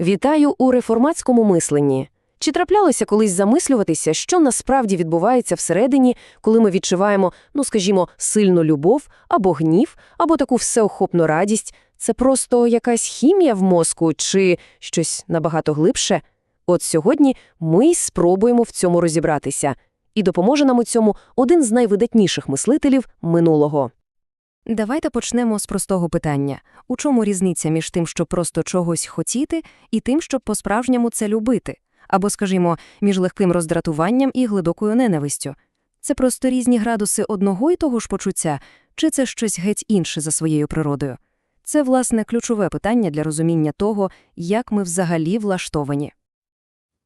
Вітаю у реформатському мисленні. Чи траплялося колись замислюватися, що насправді відбувається всередині, коли ми відчуваємо, ну скажімо, сильну любов або гнів, або таку всеохопну радість? Це просто якась хімія в мозку чи щось набагато глибше? От сьогодні ми й спробуємо в цьому розібратися. І допоможе нам у цьому один з найвидатніших мислителів минулого. Давайте почнемо з простого питання. У чому різниця між тим, щоб просто чогось хотіти, і тим, щоб по-справжньому це любити? Або, скажімо, між легким роздратуванням і глибокою ненавистю? Це просто різні градуси одного і того ж почуття, чи це щось геть інше за своєю природою? Це, власне, ключове питання для розуміння того, як ми взагалі влаштовані.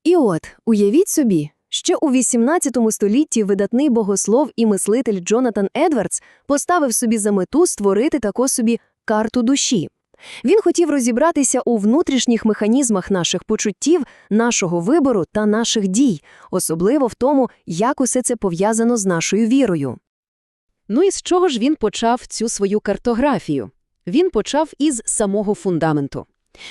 І от, уявіть собі, ще у XVIII столітті видатний богослов і мислитель Джонатан Едвардс поставив собі за мету створити таку собі карту душі. Він хотів розібратися у внутрішніх механізмах наших почуттів, нашого вибору та наших дій, особливо в тому, як усе це пов'язано з нашою вірою. Ну і з чого ж він почав цю свою картографію? Він почав із самого фундаменту.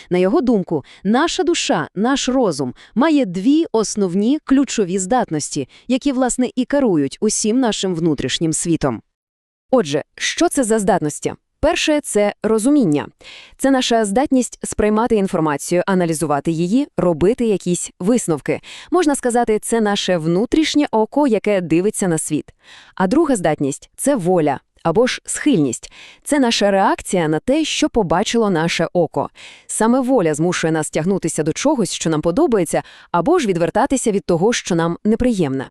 На його думку, наша душа, наш розум має дві основні ключові здатності, які, власне, і керують усім нашим внутрішнім світом. Отже, що це за здатності? Перше – це розуміння. Це наша здатність сприймати інформацію, аналізувати її, робити якісь висновки. Можна сказати, це наше внутрішнє око, яке дивиться на світ. А друга здатність – це воля. Або ж схильність – це наша реакція на те, що побачило наше око. Саме воля змушує нас тягнутися до чогось, що нам подобається, або ж відвертатися від того, що нам неприємне.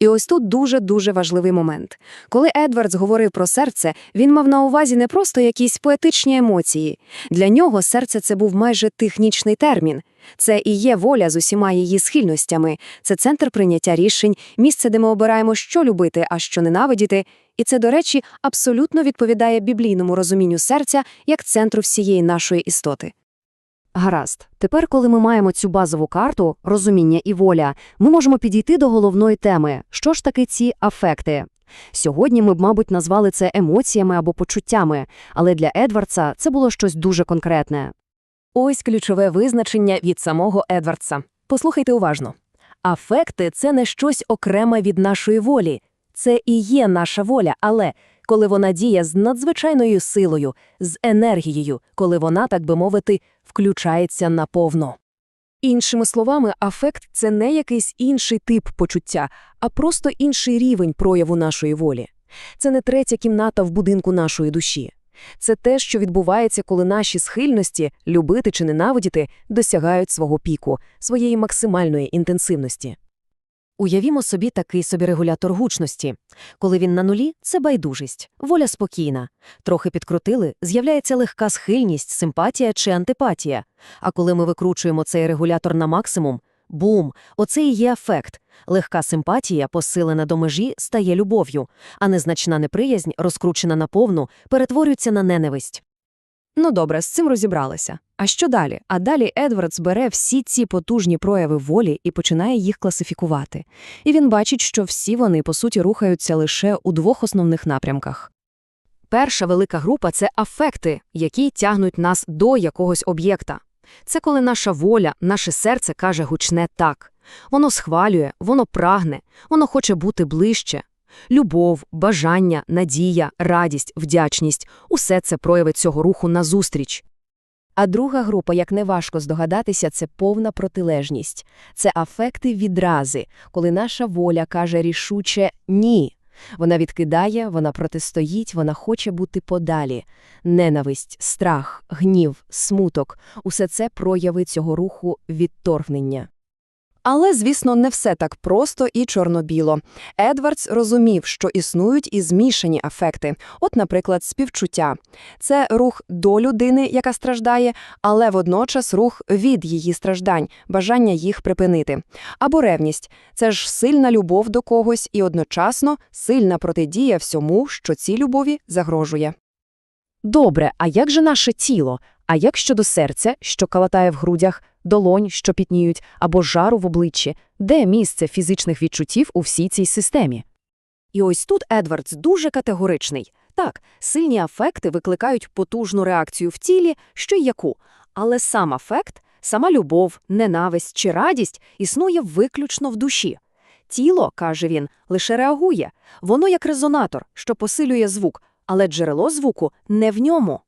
І ось тут дуже-дуже важливий момент. Коли Едвардс говорив про серце, він мав на увазі не просто якісь поетичні емоції. Для нього серце це був майже технічний термін. Це і є воля з усіма її схильностями, це центр прийняття рішень, місце, де ми обираємо, що любити, а що ненавидіти. І це, до речі, абсолютно відповідає біблійному розумінню серця як центру всієї нашої істоти. Гаразд. Тепер, коли ми маємо цю базову карту, розуміння і воля, ми можемо підійти до головної теми. Що ж таки ці афекти? Сьогодні ми б, мабуть, назвали це емоціями або почуттями, але для Едвардса це було щось дуже конкретне. Ось ключове визначення від самого Едвардса. Послухайте уважно. Афекти – це не щось окреме від нашої волі. Це і є наша воля, але коли вона діє з надзвичайною силою, з енергією, коли вона, так би мовити, включається наповно. Іншими словами, афект – це не якийсь інший тип почуття, а просто інший рівень прояву нашої волі. Це не третя кімната в будинку нашої душі. Це те, що відбувається, коли наші схильності любити чи ненавидіти досягають свого піку, своєї максимальної інтенсивності. Уявімо собі такий собі регулятор гучності. Коли він на нулі, це байдужість, воля спокійна. Трохи підкрутили, з'являється легка схильність, симпатія чи антипатія. А коли ми викручуємо цей регулятор на максимум, бум, оце і є ефект. Легка симпатія, посилена до межі, стає любов'ю, а незначна неприязнь, розкручена наповну, перетворюється на ненависть. Ну добре, з цим розібралися. А що далі? А далі Едвардс бере всі ці потужні прояви волі і починає їх класифікувати. І він бачить, що всі вони, по суті, рухаються лише у двох основних напрямках. Перша велика група це афекти, які тягнуть нас до якогось об'єкта. Це коли наша воля, наше серце каже гучне так. Воно схвалює, воно прагне, воно хоче бути ближче. Любов, бажання, надія, радість, вдячність усе це прояви цього руху назустріч. А друга група, як неважко здогадатися, це повна протилежність. Це афекти відрази, коли наша воля каже рішуче ні. Вона відкидає, вона протистоїть, вона хоче бути подалі. Ненависть, страх, гнів, смуток усе це прояви цього руху відторгнення. Але, звісно, не все так просто і чорно-біло. Едвардс розумів, що існують і змішані афекти. От, наприклад, співчуття. Це рух до людини, яка страждає, але водночас рух від її страждань, бажання їх припинити. Або ревність це ж сильна любов до когось і одночасно сильна протидія всьому, що цій любові загрожує. Добре, а як же наше тіло? А як щодо серця, що калатає в грудях, долонь, що пітніють, або жару в обличчі, де місце фізичних відчуттів у всій цій системі? І ось тут Едвардс дуже категоричний. Так, сильні афекти викликають потужну реакцію в тілі, що й яку, але сам афект Сама любов, ненависть чи радість існує виключно в душі. Тіло, каже він, лише реагує. Воно як резонатор, що посилює звук, але джерело звуку не в ньому.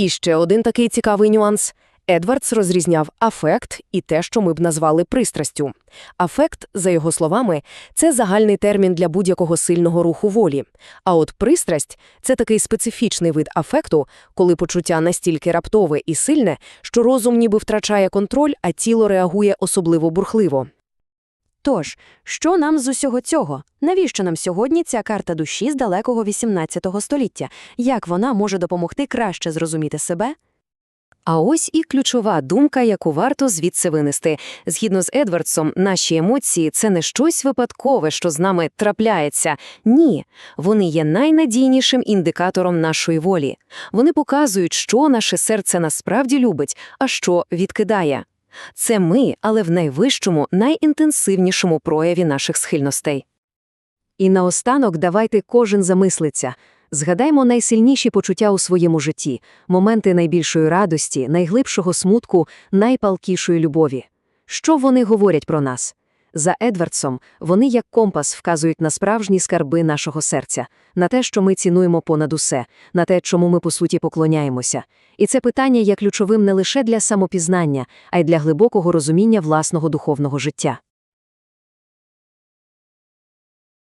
І ще один такий цікавий нюанс. Едвардс розрізняв афект і те, що ми б назвали пристрастю. Афект, за його словами, це загальний термін для будь-якого сильного руху волі. А от пристрасть – це такий специфічний вид афекту, коли почуття настільки раптове і сильне, що розум ніби втрачає контроль, а тіло реагує особливо бурхливо. Тож, що нам з усього цього? Навіщо нам сьогодні ця карта душі з далекого 18 століття? Як вона може допомогти краще зрозуміти себе? А ось і ключова думка, яку варто звідси винести. Згідно з Едвардсом, наші емоції – це не щось випадкове, що з нами трапляється. Ні, вони є найнадійнішим індикатором нашої волі. Вони показують, що наше серце насправді любить, а що відкидає. Це ми, але в найвищому, найінтенсивнішому прояві наших схильностей. І наостанок давайте кожен замислиться. Згадаймо найсильніші почуття у своєму житті, моменти найбільшої радості, найглибшого смутку, найпалкішої любові. Що вони говорять про нас? За Едвардсом, вони як компас вказують на справжні скарби нашого серця, на те, що ми цінуємо понад усе, на те, чому ми по суті поклоняємося. І це питання є ключовим не лише для самопізнання, а й для глибокого розуміння власного духовного життя.